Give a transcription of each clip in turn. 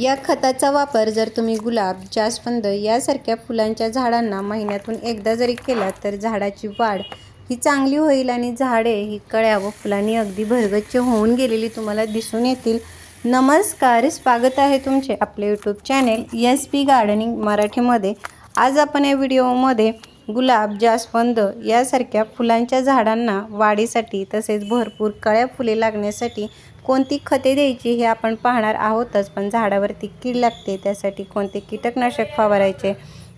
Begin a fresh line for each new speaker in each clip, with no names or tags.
या खताचा वापर जर तुम्ही गुलाब जास्वंद यासारख्या फुलांच्या झाडांना महिन्यातून एकदा जरी केला तर झाडाची वाढ ही चांगली होईल आणि झाडे ही कळ्या व फुलांनी अगदी भरगच्च होऊन गेलेली तुम्हाला दिसून येतील. नमस्कार स्वागत आहे तुमचे आपले YouTube channel S P gardening मराठीमध्ये. आज आपण या व्हिडिओमध्ये गुलाब जास्वंद यासारख्या फुलांच्या झाडांना वाढीसाठी तसेच भरपूर कळ्या फुले लागण्यासाठी कोणती खते द्यायची हे आपण पाहणार आहोतच. पण झाडावरती कीड लागते त्यासाठी कोणते कीटकनाशक फवारायचे?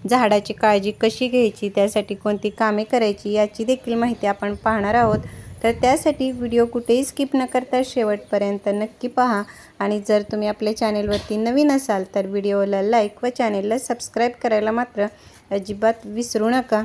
झाडाची काळजी कशी घ्यायची? त्यासाठी कोणती कामे करायची? याची देखील माहिती आपण पाहणार आहोत. तर त्यासाठी व्हिडिओ कुठेही स्किप न करता शेवटपर्यंत नक्की पहा. आणि जर तुम्ही आपल्या चॅनेलवरती नवीन असाल तर व्हिडिओला लाईक व चॅनेलला सबस्क्राईब करायला मात्र अजिबात विसरू नका.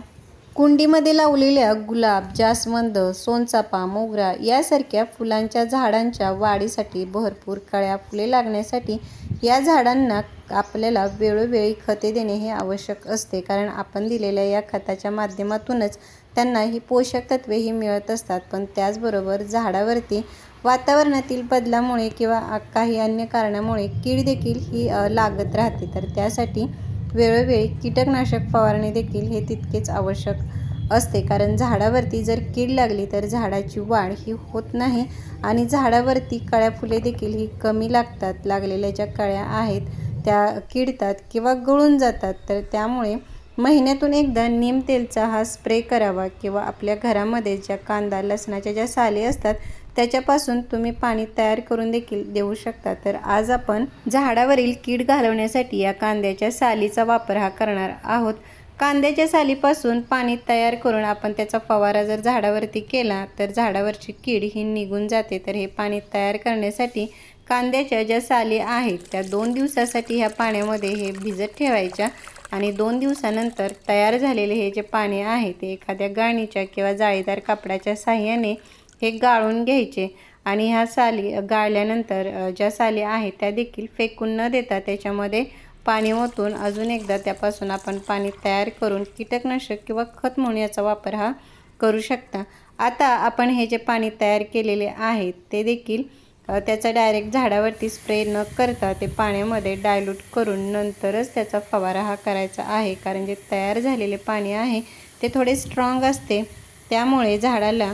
कुंडीमध्ये लावलेल्या गुलाब जास्वंद सोनचापा मोगरा यासारख्या फुलांच्या झाडांच्या वाढीसाठी भरपूर कळ्या फुले लागण्यासाठी या झाडांना आपल्याला वेळोवेळी खते देणे हे आवश्यक असते. कारण आपण दिलेल्या या खताच्या माध्यमातूनच त्यांना ही पोषक तत्वेही मिळत असतात. पण त्याचबरोबर झाडावरती वातावरणातील बदलामुळे किंवा काही अन्य कारणामुळे कीड देखील ही लागत राहते. तर त्यासाठी वेळोवेळी कीटकनाशक फवारणी देखील हे तितकेच आवश्यक असते. कारण झाडावरती जर कीड लागली तर झाडाची वाढ ही होत नाही आणि झाडावरती कळ्या फुले देखील ही कमी लागतात. लागलेल्या ज्या कळ्या आहेत त्या किडतात किंवा गळून जातात. तर त्यामुळे महिन्यातून एकदा नीम तेलचा हा स्प्रे करावा किंवा आपल्या घरामध्ये ज्या कांदा लसणाच्या ज्या साली असतात त्याच्यापासून तुम्ही पाणी तयार करून देखील देऊ शकता. तर आज आपण झाडावरील कीड घालवण्यासाठी या कांद्याच्या सालीचा वापर हा करणार आहोत. कांद्याच्या सालीपासून पाणी तयार करून आपण त्याचा फवारा जर झाडावरती केला तर झाडावरची कीड ही निघून जाते. तर हे पाणी तयार करण्यासाठी कांद्याच्या ज्या साली आहेत त्या दोन दिवसासाठी ह्या पाण्यामध्ये हे भिजत ठेवायच्या आणि दोन दिवसानंतर तयार झालेले हे जे पाणी आहे ते एखाद्या गाणीच्या किंवा जाळीदार कापडाच्या साह्याने हे गाळून घ्यायचे. आणि ह्या साली गाळल्यानंतर ज्या साली आहेत त्या देखील फेकून न देता त्याच्यामध्ये पाणी ओतून अजून एकदा त्यापासून आपण पाणी तयार करून कीटकनाशक किंवा खत म्हणून याचा वापर हा करू शकता. आता आपण हे जे पाणी तयार केलेले आहेत ते देखील त्याचा डायरेक्ट झाडावरती स्प्रे न करता ते पाण्यामध्ये डायल्यूट करून नंतरच त्याचा फवारा हा करायचा आहे. कारण जे तयार झालेले पाणी आहे ते थोडे स्ट्रॉंग असते. त्यामुळे झाडाला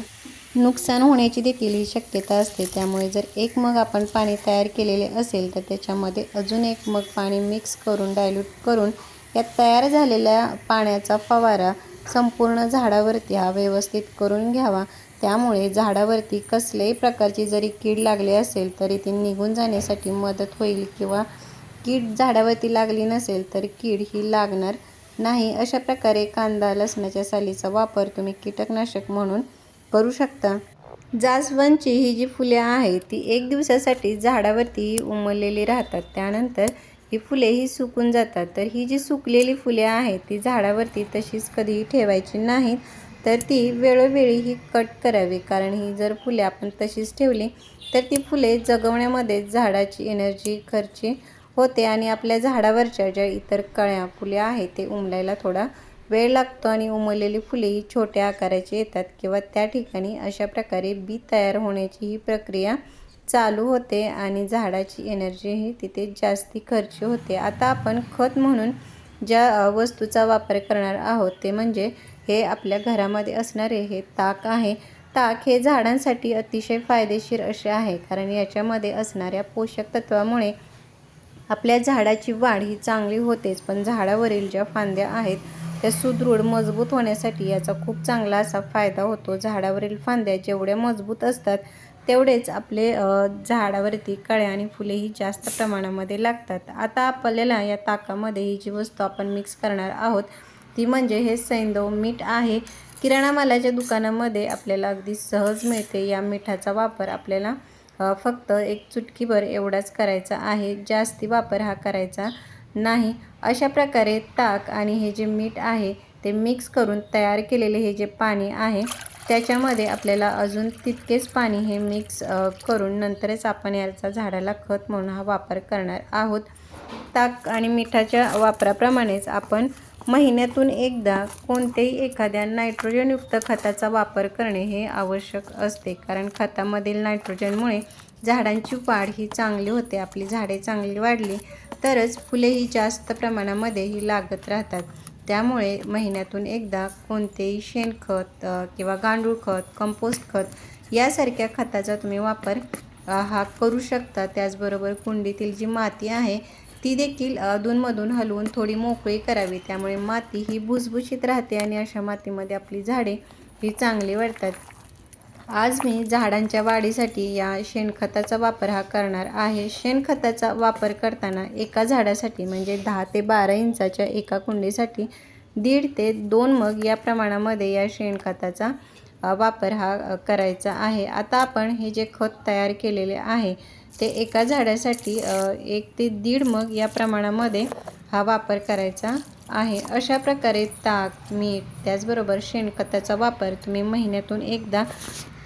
नुकसान होण्याची देखील ही शक्यता असते. त्यामुळे जर एक मग आपण पाणी तयार केलेले असेल तर त्याच्यामध्ये अजून एक मग पाणी मिक्स करून डायल्यूट करून या तयार झालेल्या पाण्याचा फवारा संपूर्ण झाडावरती हा व्यवस्थित करून घ्यावा. त्यामुळे झाडावरती कसल्याही प्रकारची जरी कीड लागली असेल तरी ती निघून जाण्यासाठी मदत होईल किंवा कीड झाडावरती लागली नसेल तर कीड ही लागणार नाही. अशा प्रकारे कांदा लसणाच्या सालीचा वापर तुम्ही कीटकनाशक म्हणून करू शकता. जास्वंदची ही जी फुले आहेत ती एक दिवसासाठी झाडावरती उमललेली राहतात. त्यानंतर ही फुले ही सुकून जातात. तर ही जी सुकलेली फुले आहेत ती झाडावरती तशीच कधीही ठेवायची नाहीत. तर ती वेळोवेळी ही कट करावी. कारण ही जर फुले आपण तशीच ठेवली तर ती फुले जगवण्यामध्ये झाडाची एनर्जी खर्ची होते आणि आपल्या झाडावरच्या ज्या इतर कळ्या फुले आहेत ते उमलायला थोडा वेळ लागतो आणि उमललेली फुले ही छोट्या आकाराची येतात किंवा त्या ठिकाणी अशा प्रकारे बी तयार होण्याची ही प्रक्रिया चालू होते आणि झाडाची एनर्जी ही तिथे जास्ती खर्च होते. आता आपण खत म्हणून ज्या वस्तूचा वापर करणार आहोत ते म्हणजे हे आपल्या घरामध्ये असणारे हे ताक आहे. ताक हे झाडांसाठी अतिशय फायदेशीर असे आहे कारण याच्यामध्ये असणाऱ्या पोषक तत्वामुळे आपल्या झाडाची वाढ ही चांगली होतेच. पण झाडावरील ज्या फांद्या आहेत त्या सुदृढ मजबूत होण्यासाठी याचा खूप चांगला असा फायदा होतो. झाडावरील फांद्या जेवढ्या मजबूत असतात तेवढेच आपले झाडावरती कळ्या आणि फुले ही जास्त प्रमाणामध्ये लागतात. आता आपल्याला या ताकामध्ये ही जी वस्तू आपण मिक्स करणार आहोत ती म्हणजे हे सैंदव मीठ आहे. किराणा मालाच्या दुकानामध्ये आपल्याला अगदी सहज मिळते. या मिठाचा वापर आपल्याला फक्त एक चुटकीभर एवढाच करायचा आहे. जास्ती वापर हा करायचा नाही. अशा प्रकारे ताक आणि हे जे मीठ आहे ते मिक्स करून तयार केलेले हे जे पाणी आहे त्याच्यामध्ये आपल्याला अजून तितकेच पाणी हे मिक्स करून नंतरच आपण याचा झाडाला खत म्हणून हा वापर करणार आहोत. ताक आणि मिठाच्या वापराप्रमाणेच आपण महिन्यातून एकदा कोणत्याही एखाद्या नायट्रोजनयुक्त खताचा वापर करणे हे आवश्यक असते. कारण खतामधील नायट्रोजनमुळे झाडांची वाढ ही चांगली होते. आपली झाडे चांगली वाढली तरच फुलेही जास्त प्रमाणामध्ये ही लागत राहतात. त्यामुळे महिन्यातून एकदा कोणतेही शेणखत किंवा गांडूळ खत कंपोस्ट खत यासारख्या खताचा तुम्ही वापर हा करू शकता. त्याचबरोबर कुंडीतील जी माती आहे ती देखील अधूनमधून हलवून थोडी मोकळी करावी. त्यामुळे माती ही भुसभुशीत राहते आणि अशा मातीमध्ये आपली झाडे ही चांगली वाढतात. आज मी झाडांच्या वाढीसाठी या शेणखताचा वापर हा करणार आहे. शेणखताचा वापर करताना एका झाडासाठी म्हणजे दहा ते बारा इंचाच्या एका कुंडीसाठी दीड ते दोन मग या प्रमाणामध्ये या शेणखताचा वापर हा करायचा आहे. आता आपण हे जे खत तयार केलेले आहे ते एका झाडासाठी एक ते दीड मग या प्रमाणामध्ये हा वापर करायचा आहे. अशा प्रकारे ताक मीठ त्याचबरोबर शेणखताचा वापर तुम्ही महिन्यातून एकदा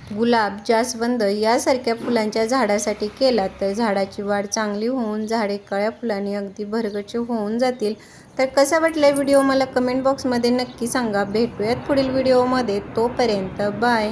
गुलाब जास्वंद यासारख्या फुलांच्या झाडासाठी केला तर झाडाची वाढ चांगली होऊन झाडे कळ्या फुलांनी अगदी भरगच्च होऊन जातील. तर कसा वाटला व्हिडिओ? मला कमेंट बॉक्समध्ये नक्की सांगा. भेटूयात पुढील व्हिडिओमध्ये. तोपर्यंत बाय.